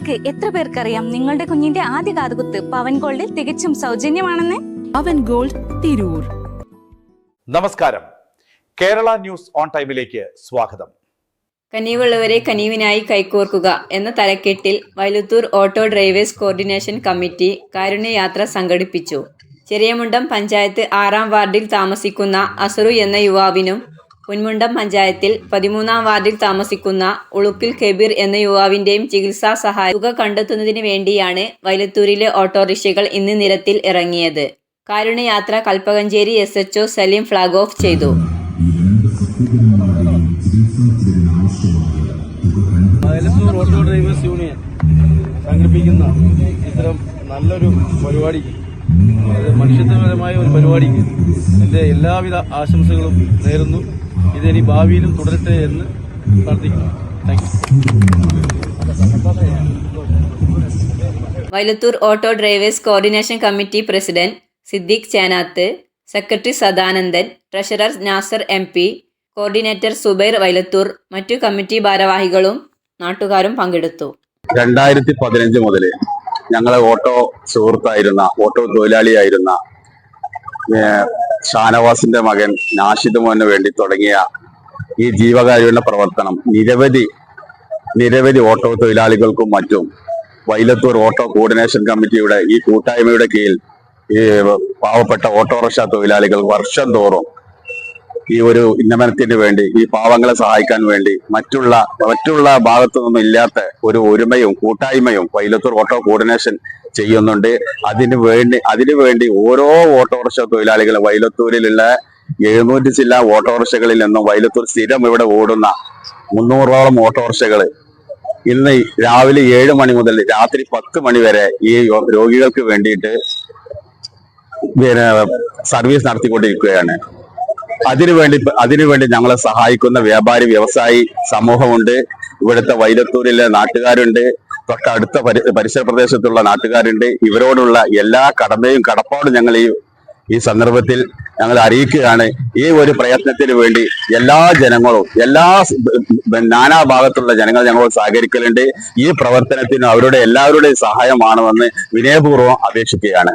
നിങ്ങൾക്ക് എത്ര പേർക്കറിയാം നിങ്ങളുടെ കുഞ്ഞിന്റെ ആദ്യ കാതുകുത്ത് പവൻ ഗോൾഡിൽ തികച്ചും സൗജന്യമാണെന്ന്? പവൻ ഗോൾഡ് തിരൂർ. നമസ്കാരം. കേരള ന്യൂസ് ഓൺ ടൈമിലേക്ക് സ്വാഗതം. കനീവുള്ളവരെ കനീവിനായി കൈകോർക്കുക എന്ന തലക്കെട്ടിൽ Vailathur auto drivers coordination committee കാരുണ്യയാത്ര സംഘടിപ്പിച്ചു. ചെറിയമുണ്ടം പഞ്ചായത്ത് ആറാം വാർഡിൽ താമസിക്കുന്ന അസറു എന്ന യുവാവിനും പുൻമുണ്ടം പഞ്ചായത്തിൽ പതിമൂന്നാം വാർഡിൽ താമസിക്കുന്ന ഉളുക്കിൽ കെബീർ എന്ന യുവാവിന്റെയും ചികിത്സാ സഹായ തുക കണ്ടെത്തുന്നതിന് വേണ്ടിയാണ് വൈലത്തൂരിലെ ഓട്ടോറിക്ഷകൾ ഇന്ന് നിരത്തിൽ ഇറങ്ങിയത്. കാരുണ്യയാത്ര Kalpakanchery S H Saleem flag off ചെയ്തു. ഡ്രൈവേഴ്സ് യൂണിയൻ സംഘടിപ്പിക്കുന്ന ഇത്തരം നല്ലൊരു മനുഷ്യത്വപരമായ ഒരു പരിപാടിക്ക് എന്റെ എല്ലാവിധ ആശംസകളും നേരുന്നു. ഇതിനി ഭാവിയിലും തുടരട്ടെ എന്ന് പ്രാർത്ഥിക്കുന്നു. Vailathur auto drivers coordination committee president Siddique Chenath secretary Sadanandan treasurer Nasar M P coordinator Zubair Vailathur മറ്റു കമ്മിറ്റി ഭാരവാഹികളും നാട്ടുകാരും പങ്കെടുത്തു. രണ്ടായിരത്തി പതിനഞ്ച് മുതൽ ഞങ്ങളെ ഓട്ടോ സുഹൃത്തായിരുന്ന ഓട്ടോ തൊഴിലാളിയായിരുന്ന ഷാനവാസിന്റെ മകൻ നാഷിദ് മോന് വേണ്ടി തുടങ്ങിയ ഈ ജീവകാരുണ്യ പ്രവർത്തനം. നിരവധി നിരവധി ഓട്ടോ തൊഴിലാളികൾക്കും മറ്റും വൈലത്തൂർ ഓട്ടോ കോർഡിനേഷൻ കമ്മിറ്റിയുടെ ഈ കൂട്ടായ്മയുടെ കീഴിൽ ഈ പാവപ്പെട്ട ഓട്ടോറിക്ഷ തൊഴിലാളികൾ വർഷം തോറും ഈ ഒരു ഉന്നമനത്തിന് വേണ്ടി ഈ പാവങ്ങളെ സഹായിക്കാൻ വേണ്ടി മറ്റുള്ള മറ്റുള്ള ഭാഗത്തു നിന്നും ഇല്ലാത്ത ഒരു ഒരുമയും കൂട്ടായ്മയും പൈലത്തൂർ ഓട്ടോ കോർഡിനേഷൻ ചെയ്യുന്നുണ്ട്. അതിനു വേണ്ടി അതിനു വേണ്ടി ഓരോ ഓട്ടോറിക്ഷ തൊഴിലാളികളും വൈലത്തൂരിലുള്ള എഴുന്നൂറ്റി ചില ഓട്ടോറിക്ഷകളിൽ നിന്നും വൈലത്തൂർ സ്ഥിരം ഇവിടെ ഓടുന്ന മുന്നൂറോളം ഓട്ടോറിക്ഷകൾ ഇന്ന് രാവിലെ ഏഴ് മണി മുതൽ രാത്രി പത്ത് മണി വരെ ഈ രോഗികൾക്ക് വേണ്ടിയിട്ട് സർവീസ് നടത്തിക്കൊണ്ടിരിക്കുകയാണ്. അതിനുവേണ്ടി അതിനുവേണ്ടി ഞങ്ങളെ സഹായിക്കുന്ന വ്യാപാരി വ്യവസായി സമൂഹമുണ്ട്. ഇവിടുത്തെ വൈലത്തൂരിലെ നാട്ടുകാരുണ്ട്. തൊട്ടടുത്ത പരി പരിസര പ്രദേശത്തുള്ള നാട്ടുകാരുണ്ട്. ഇവരോടുള്ള എല്ലാ കടമയും കടപ്പാടും ഞങ്ങൾ ഈ ഈ സന്ദർഭത്തിൽ ഞങ്ങൾ അറിയിക്കുകയാണ്. ഈ ഒരു പ്രയത്നത്തിന് വേണ്ടി എല്ലാ ജനങ്ങളും എല്ലാ നാനാ ഭാഗത്തുള്ള ജനങ്ങൾ ഞങ്ങൾ സഹകരിക്കലുണ്ട്. ഈ പ്രവർത്തനത്തിന് അവരുടെ എല്ലാവരുടെയും സഹായമാണെന്ന് വിനയപൂർവം അപേക്ഷിക്കുകയാണ്.